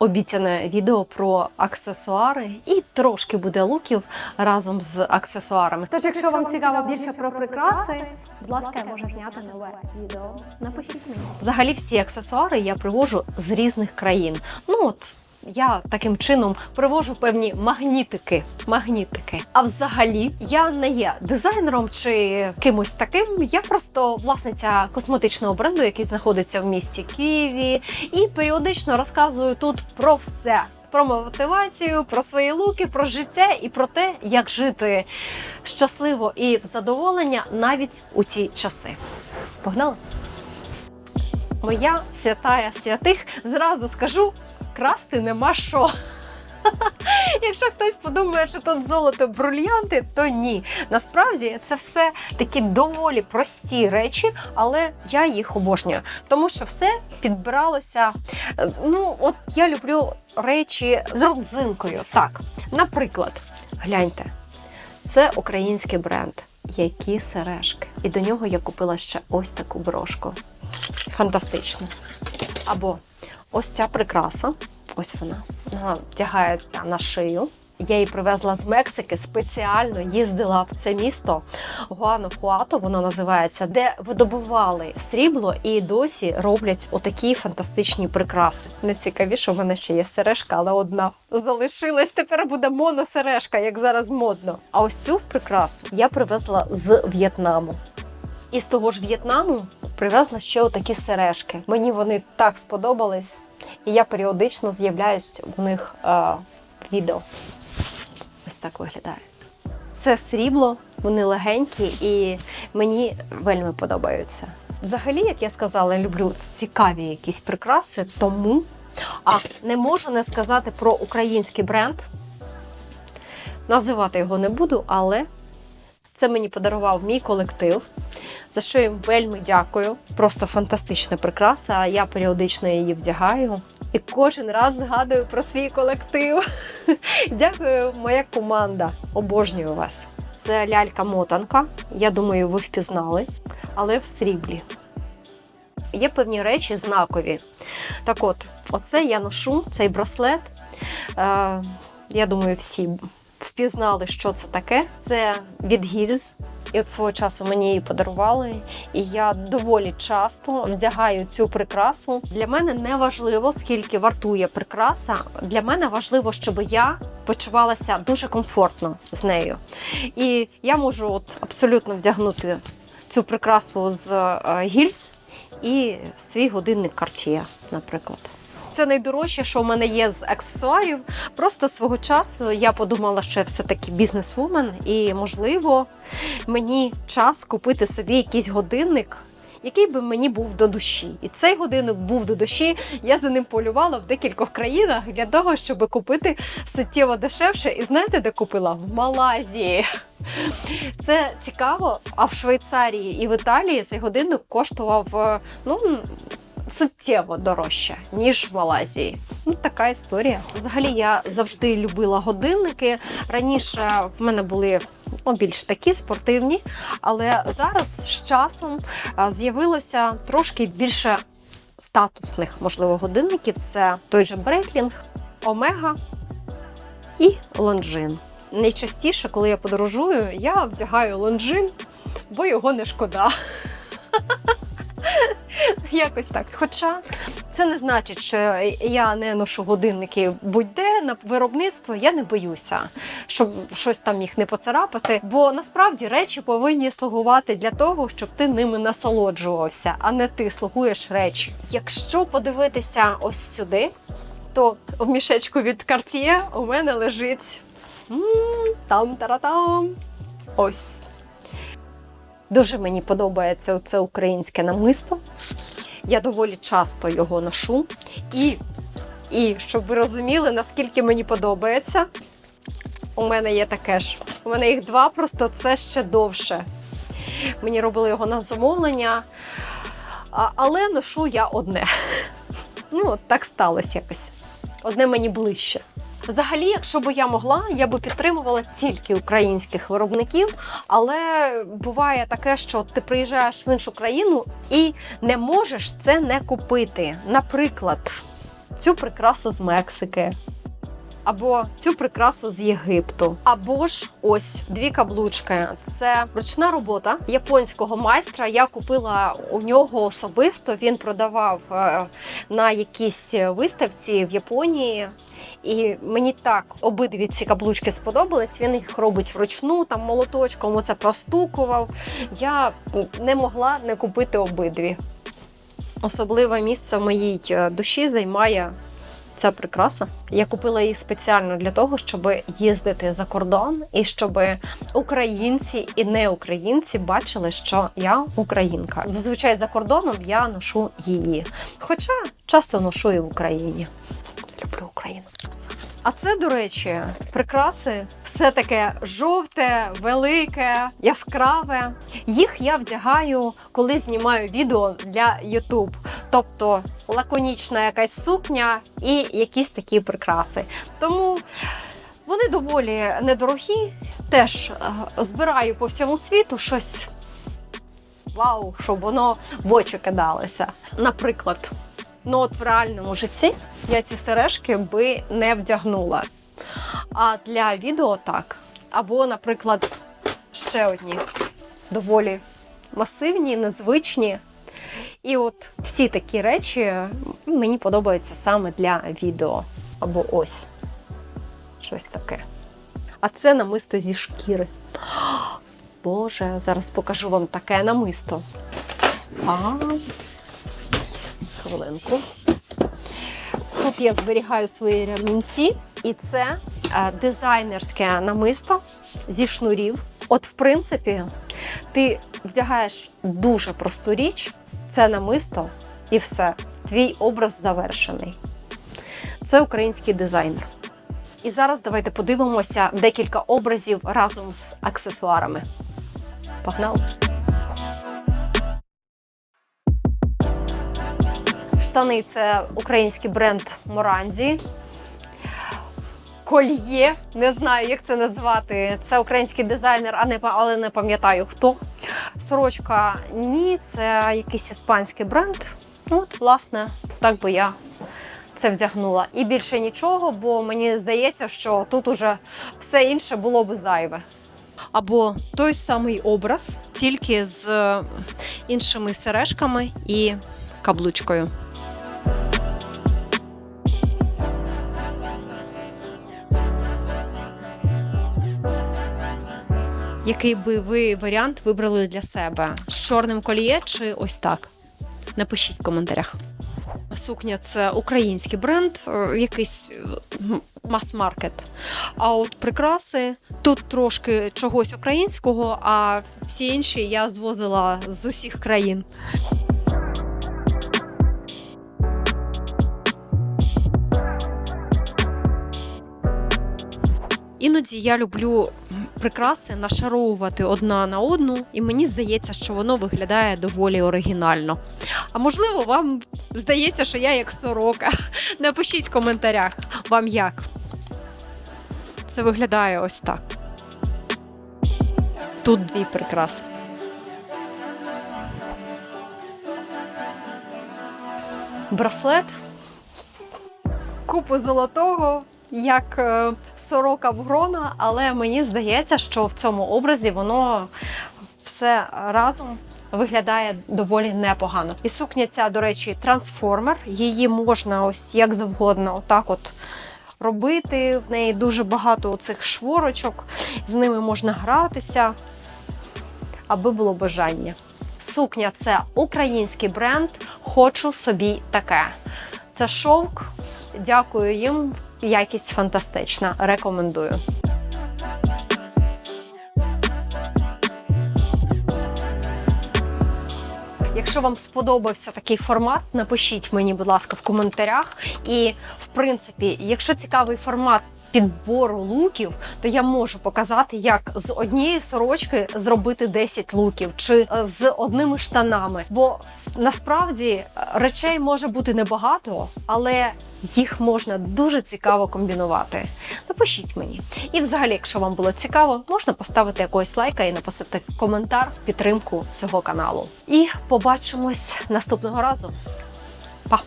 обіцяне відео про аксесуари і трошки буде луків разом з аксесуарами. Тож, якщо вам цікаво більше про прикраси, будь ласка, я можу зняти нове відео. Напишіть мені. Взагалі, всі аксесуари я привожу з різних країн. Ну от. Я таким чином привожу певні магнітики. Магнітики. А взагалі я не є дизайнером чи кимось таким. Я просто власниця косметичного бренду, який знаходиться в місті Києві, і періодично розказую тут про все. Про мотивацію, про свої луки, про життя і про те, як жити щасливо і в задоволення навіть у ці часи. Погнали! Моя святая святих зразу скажу, красти нема що. Якщо хтось подумає, що тут золото брильянти, то ні. Насправді це все такі доволі прості речі, але я їх обожнюю, тому що все підбиралося. е, Ну, от я люблю речі з родзинкою. Так, наприклад, гляньте, це український бренд. Які сережки. І до нього я купила ще ось таку брошку. Фантастично. Або ось ця прикраса. Ось вона. Вона вдягається на шию. Я її привезла з Мексики, спеціально їздила в це місто Гуанахуато, воно називається, де видобували стрібло і досі роблять отакі фантастичні прикраси. Найцікавіше, у мене ще є сережка, але одна залишилась. Тепер буде моносережка, як зараз модно. А ось цю прикрасу я привезла з В'єтнаму. І з того ж В'єтнаму привезла ще отакі сережки. Мені вони так сподобались, і я періодично з'являюсь в них е, відео. Ось так виглядає. Це срібло, вони легенькі і мені вельми подобаються. Взагалі, як я сказала, я люблю цікаві якісь прикраси, тому а не можу не сказати про український бренд. Називати його не буду, але це мені подарував мій колектив, за що їм вельми дякую. Просто фантастична прикраса. Я періодично її вдягаю і кожен раз згадую про свій колектив. Дякую, моя команда. Обожнюю вас. Це лялька-мотанка. Я думаю, ви впізнали, але в сріблі. Є певні речі знакові. Так от, оце я ношу, цей браслет. Е, я думаю, всі впізнали, що це таке. Це від гільз. І от свого часу мені її подарували, і я доволі часто вдягаю цю прикрасу. Для мене не важливо, скільки вартує прикраса. Для мене важливо, щоб я почувалася дуже комфортно з нею. І я можу от абсолютно вдягнути цю прикрасу з е, гільз і свій годинник Cartier, наприклад. Це найдорожче, що в мене є з аксесуарів. Просто свого часу я подумала, що я все-таки бізнесвумен, і можливо мені час купити собі якийсь годинник. Який би мені був до душі, і цей годинник був до душі. Я за ним полювала в декількох країнах для того, щоб купити суттєво дешевше. І знаєте, де купила? В Малайзії. Це цікаво. А в Швейцарії і в Італії цей годинник коштував е, ну суттєво дорожче, ніж в Малайзії. Ну, така історія. Взагалі, я завжди любила годинники. Раніше в мене були ну, більш такі спортивні, але зараз з часом з'явилося трошки більше статусних, можливо, годинників. Це той же Бретлінг, Омега і Лонжин. Найчастіше, коли я подорожую, я вдягаю лонжин, бо його не шкода. Якось так. Хоча це не значить, що я не ношу годинники будь-де на виробництво. Я не боюся, щоб щось там їх не поцарапати. Бо насправді речі повинні слугувати для того, щоб ти ними насолоджувався, а не ти слугуєш речі. Якщо подивитися ось сюди, то в мішечку від Cartier у мене лежить там таратам. Ось. Дуже мені подобається це українське намисто. Я доволі часто його ношу. І, і щоб ви розуміли, наскільки мені подобається, у мене є таке ж. У мене їх два, просто це ще довше. Мені робили його на замовлення, але ношу я одне. Ну, так сталося якось. Одне мені ближче. Взагалі, якщо б я могла, я би підтримувала тільки українських виробників, але буває таке, що ти приїжджаєш в іншу країну і не можеш це не купити. Наприклад, цю прикрасу з Мексики. Або цю прикрасу з Єгипту, або ж ось дві каблучки. Це ручна робота японського майстра. Я купила у нього особисто. Він продавав е, на якійсь виставці в Японії. І мені так обидві ці каблучки сподобались. Він їх робить вручну, там молоточком оце простукував. Я не могла не купити обидві. Особливе місце в моїй е, душі займає ця прикраса. Я купила її спеціально для того, щоб їздити за кордон і щоб українці і не українці бачили, що я українка. Зазвичай за кордоном я ношу її. Хоча часто ношу і в Україні. Люблю Україну. А це, до речі, прикраси все таке жовте, велике, яскраве. Їх я вдягаю, коли знімаю відео для YouTube. Тобто лаконічна якась сукня і якісь такі прикраси. Тому вони доволі недорогі. Теж е, збираю по всьому світу щось. Вау, щоб воно в очі кидалося. Наприклад, ну от в реальному житті я ці сережки би не вдягнула. А для відео так. Або, наприклад, ще одні доволі масивні, незвичні. І от всі такі речі мені подобаються саме для відео. Або ось щось таке. А це намисто зі шкіри. Боже, зараз покажу вам таке намисто. А, хвилинку. Тут я зберігаю свої ремінці, і це е, дизайнерське намисто зі шнурів. От, в принципі, ти вдягаєш дуже просту річ, це намисто, і все. Твій образ завершений. Це український дизайнер. І зараз давайте подивимося декілька образів разом з аксесуарами. Погнали! Штани це український бренд Моранзі. Кольє, не знаю, як це назвати. Це український дизайнер, а не але не пам'ятаю хто. Сорочка ні, це якийсь іспанський бренд. От, власне, так би я це вдягнула. І більше нічого, бо мені здається, що тут уже все інше було би зайве. Або той самий образ, тільки з е, іншими сережками і каблучкою. Який би ви варіант вибрали для себе? З чорним кольє чи ось так? Напишіть в коментарях. Сукня це український бренд, е, якийсь е, мас-маркет. А от прикраси тут трошки чогось українського, а всі інші я звозила з усіх країн. Іноді я люблю прикраси нашаровувати одна на одну, і мені здається, що воно виглядає доволі оригінально. А можливо, вам здається, що я як сорока. Напишіть в коментарях, вам як. Це виглядає ось так. Тут дві прикраси. Браслет. Купу золотого, як е, сорока в грона, але мені здається, що в цьому образі воно все разом виглядає доволі непогано. І сукня ця, до речі, трансформер. Її можна ось як завгодно, отак от. Робити в неї дуже багато цих шворочок, з ними можна гратися, аби було бажання. Сукня це український бренд. Хочу собі таке. Це шовк. Дякую їм. Якість фантастична. Рекомендую. Якщо вам сподобався такий формат, напишіть мені, будь ласка, в коментарях. І, в принципі, якщо цікавий формат підбору луків, то я можу показати, як з однієї сорочки зробити 10 луків чи е, з одними штанами. Бо насправді е, речей може бути небагато, але їх можна дуже цікаво комбінувати. Напишіть мені. І взагалі, якщо вам було цікаво, можна поставити якогось лайка і написати коментар в підтримку цього каналу. І побачимось наступного разу. Па!